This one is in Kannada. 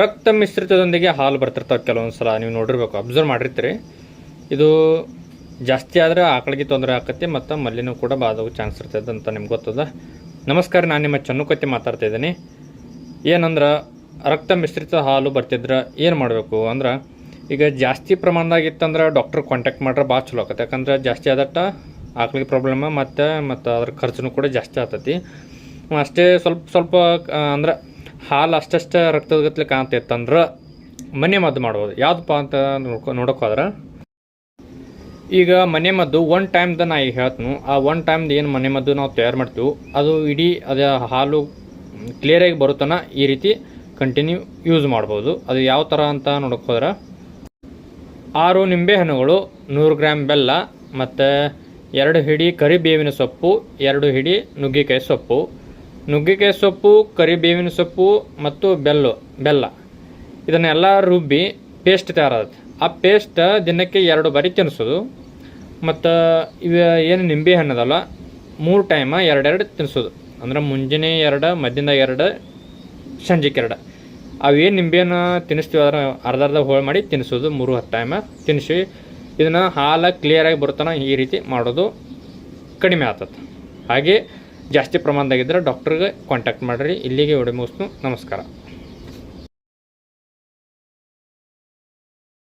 ರಕ್ತ ಮಿಶ್ರಿತದೊಂದಿಗೆ ಹಾಲು ಬರ್ತಿರ್ತಾವೆ ಕೆಲವೊಂದು ಸಲ ನೀವು ನೋಡಿರ್ಬೇಕು ಅಬ್ಸರ್ವ್ ಮಾಡಿರ್ತೀರಿ. ಇದು ಜಾಸ್ತಿ ಆದರೆ ಆಕಳಿಗೆ ತೊಂದರೆ ಆಕತಿ ಮತ್ತು ಮಲ್ಲಿನೂ ಕೂಡ ಬಾದವು ಚಾನ್ಸ್ ಇರ್ತದೆ ಅಂತ ನಿಮ್ಗೆ ಗೊತ್ತದ. ನಮಸ್ಕಾರ, ನಾನು ನಿಮ್ಮ ಚನ್ನುಕತ್ತಿ ಮಾತಾಡ್ತಾ ಇದ್ದೀನಿ. ಏನಂದ್ರೆ, ರಕ್ತ ಮಿಶ್ರಿತ ಹಾಲು ಬರ್ತಿದ್ರೆ ಏನು ಮಾಡಬೇಕು ಅಂದ್ರೆ, ಈಗ ಜಾಸ್ತಿ ಪ್ರಮಾಣದಾಗಿತ್ತಂದ್ರೆ ಡಾಕ್ಟ್ರ್ ಕಾಂಟ್ಯಾಕ್ಟ್ ಮಾಡ್ರೆ ಭಾಳ ಚಲೋ ಆಕತ್ತೆ. ಯಾಕಂದ್ರೆ ಜಾಸ್ತಿ ಆದಟ್ಟ ಆಕಳಿಗೆ ಪ್ರಾಬ್ಲಮ್ ಮತ್ತು ಮತ್ತು ಅದ್ರ ಖರ್ಚು ಕೂಡ ಜಾಸ್ತಿ ಆಗ್ತೈತಿ. ಅಷ್ಟೇ ಸ್ವಲ್ಪ ಸ್ವಲ್ಪ, ಅಂದ್ರೆ ಹಾಲು ಅಷ್ಟಷ್ಟು ರಕ್ತಗತ್ಲೆ ಕಾಣ್ತೈತಂದ್ರೆ ಮನೆ ಮದ್ದು ಮಾಡ್ಬೋದು. ಯಾವುದಪ್ಪ ಅಂತ ನೋಡ್ಕೊ ನೋಡೋಕೆ ಈಗ ಮನೆ ಮದ್ದು ಒನ್ ಟೈಮ್ದ ನಾ ಈಗ ಹೇಳ್ತೀನಿ. ಆ ಒನ್ ಟೈಮ್ದು ಏನು ಮನೆ ಮದ್ದು ನಾವು ತಯಾರು ಮಾಡ್ತೀವಿ, ಅದು ಇಡೀ ಅದ ಹಾಲು ಕ್ಲಿಯರಾಗಿ ಬರುತ್ತನ ಈ ರೀತಿ ಕಂಟಿನ್ಯೂ ಯೂಸ್ ಮಾಡ್ಬೋದು. ಅದು ಯಾವ ಥರ ಅಂತ ನೋಡೋಕೆ ಹೋದ್ರೆ ಆರು ನಿಂಬೆಹಣ್ಣುಗಳು ನೂರು ಗ್ರಾಮ್ ಬೆಲ್ಲ, ಮತ್ತು ಎರಡು ಹಿಡಿ ಕರಿಬೇವಿನ ಸೊಪ್ಪು, ಎರಡು ಹಿಡಿ ನುಗ್ಗೆಕಾಯಿ ಸೊಪ್ಪು. ನುಗ್ಗೆಕಾಯಿ ಸೊಪ್ಪು, ಕರಿಬೇವಿನ ಸೊಪ್ಪು ಮತ್ತು ಬೆಲ್ಲು, ಬೆಲ್ಲ. ಇದನ್ನೆಲ್ಲ ರುಬ್ಬಿ ಪೇಸ್ಟ್ ತಯಾರಾಗುತ್ತೆ. ಆ ಪೇಸ್ಟ್ ದಿನಕ್ಕೆ ಎರಡು ಬಾರಿ ತಿನ್ನಿಸೋದು. ಮತ್ತು ಇವ ಏನು ನಿಂಬೆ ಹಣ್ಣದಲ್ಲ, ಮೂರು ಟೈಮ ಎರಡೆರಡು ತಿನ್ನಿಸೋದು. ಅಂದ್ರೆ ಮುಂಜಾನೆ ಎರಡು, ಮಧ್ಯಾಹ್ನ ಎರಡು ಸಂಜೆಗೆ ಎರಡು. ಅವೇನು ನಿಂಬೆಯನ್ನು ತಿನ್ನಿಸ್ತೀವಿ ಅದರ ಅರ್ಧ ಅರ್ಧ ಹೋಳು ಮಾಡಿ ತಿನ್ನಿಸೋದು. ಮೂರು ಹತ್ತು ಟೈಮ ತಿನ್ನಿಸಿ ಇದನ್ನು ಹಾಲು ಕ್ಲಿಯರಾಗಿ ಬರ್ತಾನೆ ಈ ರೀತಿ ಮಾಡೋದು ಕಡಿಮೆ ಆಗ್ತದೆ ಹಾಗೆ ಜಾಸ್ತಿ ಪ್ರಮಾಣದಾಗಿದ್ದರೆ ಡಾಕ್ಟ್ರಿಗೆ ಕಾಂಟ್ಯಾಕ್ಟ್ ಮಾಡಿರಿ. ಇಲ್ಲಿಗೆ ವಿಡಿಯೋ ಮುಗಿಸ್ತು ನಮಸ್ಕಾರ.